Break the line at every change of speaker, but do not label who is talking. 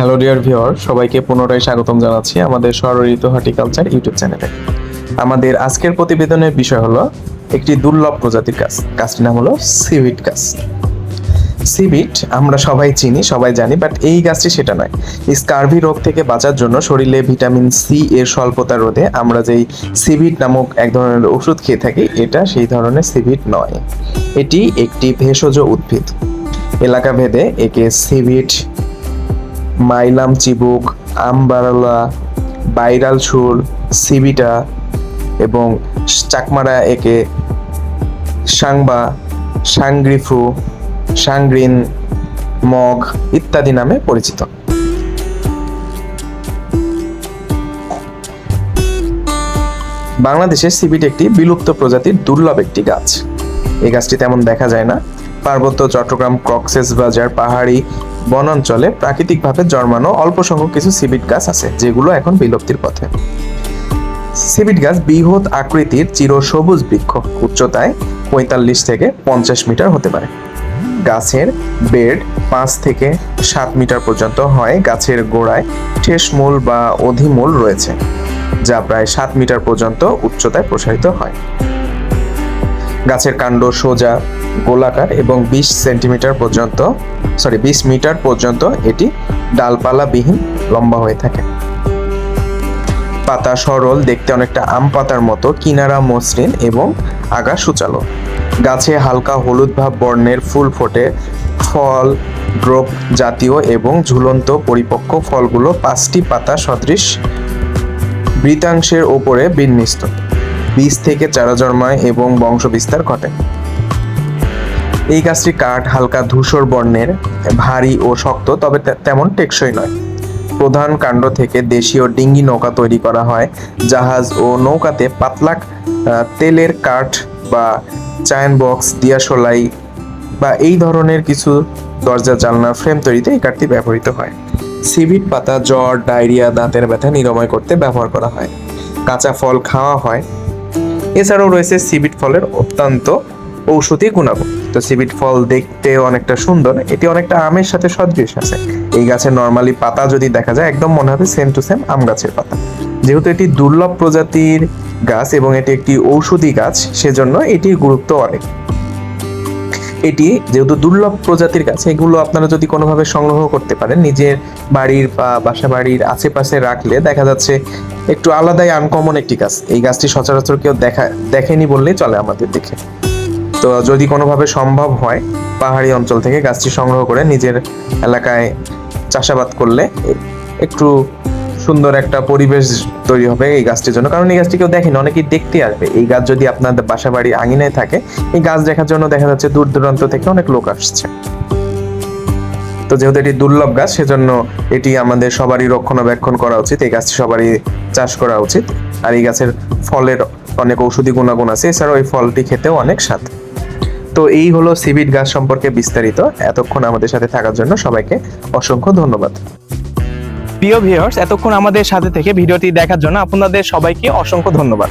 Hello dear viewer সবাইকে পুনরায় স্বাগতম জানাচ্ছি আমাদের ষড়ঋতু হর্টিকালচার ইউটিউব চ্যানেলে। আমাদের আজকের প্রতিবেদনের বিষয় হলো একটি দুর্লভ প্রজাতির গাছ। গাছটির নাম হলো সিভিট গাছ। সিভিট আমরা সবাই চিনি, সবাই জানি বাট এই গাছটি সেটা নয়। স্কার্ভি রোগ থেকে বাঁচার জন্য শরীরে ভিটামিন সি এর স্বল্পতা রোধে আমরা যেই সিভিট নামক এক ধরনের ওষুধ খেয়ে থাকি, এটা সেই ধরনের সিভিট নয়। এটি একটি ভেষজ উদ্ভিদ। এলাকা ভেদে একে সিভিট মাইলাম চিবুক, আমবারলা, বাইরাল সুর, সিবিটা এবং চাকমারা একে সাংবা, সাংগ্রিফু, সাংগ্রিন, মগ ইত্যাদি নামে পরিচিত। বাংলাদেশের সিবিট একটি বিলুপ্ত প্রজাতির দুর্লভ একটি গাছ। এই গাছটি তেমন দেখা যায় না। পার্বত্য চট্টগ্রাম কক্সেস বাজার পাহাড়ি বনাঞ্চলে প্রাকৃতিকভাবে জন্মানো অল্প সংখ্যক কিছু সিবিট গাছ আছে, যেগুলো এখন বিলুপ্তির পথে। সিবিট গাছ বৃহৎ আকৃতির চির সবুজ বৃক্ষ, উচ্চতায় পঁয়তাল্লিশ থেকে পঞ্চাশ মিটার হতে পারে। গাছের বেড পাঁচ থেকে সাত মিটার পর্যন্ত হয়, গাছের গোড়ায় ঠেস মূল বা অধিমূল রয়েছে, যা প্রায় সাত মিটার পর্যন্ত উচ্চতায় প্রসারিত হয়। গাছের কাণ্ড সোজা গোলাকার এবং বিশ সেন্টিমিটার পর্যন্ত সরি বিশ মিটার পর্যন্ত এটি ডালপালাবিহীন লম্বা হয়ে থাকে। পাতা সরল, দেখতে অনেকটা আম পাতার মতো, কিনারা মসৃণ এবং আগা সুচালো। গাছে হালকা হলুদ ভাব বর্ণের ফুল ফোটে। ফল ড্রপ জাতীয় এবং ঝুলন্ত পরিপক্ক ফলগুলো পাঁচটি পাতা সদৃশ বৃতাংশের ওপরে বিন্যস্ত। বীজ থেকে চারা জন্মায় এবং বংশবিস্তার ঘটে। এই গাছটি কাঠ, হালকা ধূসর বর্ণের, ভারী ও শক্ত, তবে তেমন টেকসই নয়। প্রধান কাণ্ড থেকে দেশীয় ডিঙ্গি নৌকা তৈরি করা হয়, জাহাজ ও নৌকাতে পাতলা তেলের কাঠ বা চায়ন বক্স দিয়াশলাই বা এই ধরনের কিছু দরজা, জানলার ফ্রেম তৈরিতে এই কাঠটি ব্যবহৃত হয়। সিভিট পাতা, জ্বর, ডায়রিয়া, দাঁতের ব্যথা নিরাময় করতে ব্যবহার করা হয়। কাঁচা ফল খাওয়া হয়। এছাড়াও রয়েছে সিবিট ফলের অত্যন্ত ঔষধি গুণাগুণ। তো সিবিট ফল দেখতে অনেকটা সুন্দর, এটি অনেকটা আমের সাথে সদৃশ আছে। এই গাছের নর্মালি পাতা যদি দেখা যায়, একদম মনে হবে সেম টু সেম আম গাছের পাতা। যেহেতু এটি দুর্লভ প্রজাতির গাছ এবং এটি একটি ঔষধি গাছ, সেজন্য এটির গুরুত্ব অনেক। এটি যেহেতু দুর্লভ প্রজাতির গাছ, এগুলো আপনারা যদি কোনোভাবে সংগ্রহ করতে পারেন, নিজের বাড়ির বা বাসা বাড়ির আশেপাশে রাখলে দেখা যাচ্ছে একটু আলাদাই আনকমন একটি গাছ। এই গাছটি সচরাচর কেউ দেখা, দেখেনি বললেই চলে আমাদের দেখে তো যদি কোনোভাবে সম্ভব হয়, পাহাড়ি অঞ্চল থেকে গাছটি সংগ্রহ করে নিজের এলাকায় চাষাবাদ করলে একটু সুন্দর একটা পরিবেশ তৈরি হবে এই গাছটির জন্য। কারণ এই গাছটি কেউ দেখেনি, অনেকেই দেখতে আসবে। এই গাছ যদি আপনাদের বাসা বাড়ি আঙিনায় থাকে, এই গাছ দেখার জন্য দেখা যাচ্ছে দূর দূরান্ত থেকে অনেক লোক আসছে। তো যেহেতু এটি দুর্লভ গাছ, সেজন্য এটি আমাদের সবারই রক্ষণাবেক্ষণ করা উচিত, এই গাছটি সবারই চাষ করা উচিত। আর এই গাছের ফলের অনেক ঔষধি গুণাগুণ আছে, এছাড়াও এই ফলটি খেতেও অনেক স্বাদ। তো এই হলো সিবিট গাছ সম্পর্কে বিস্তারিত। এতক্ষণ আমাদের সাথে থাকার জন্য সবাইকে অসংখ্য ধন্যবাদ। প্রিয় ভিউয়ার্স এতক্ষণ আমাদের সাথে থেকে ভিডিওটি দেখার জন্য আপনাদের সবাইকে অসংখ্য ধন্যবাদ।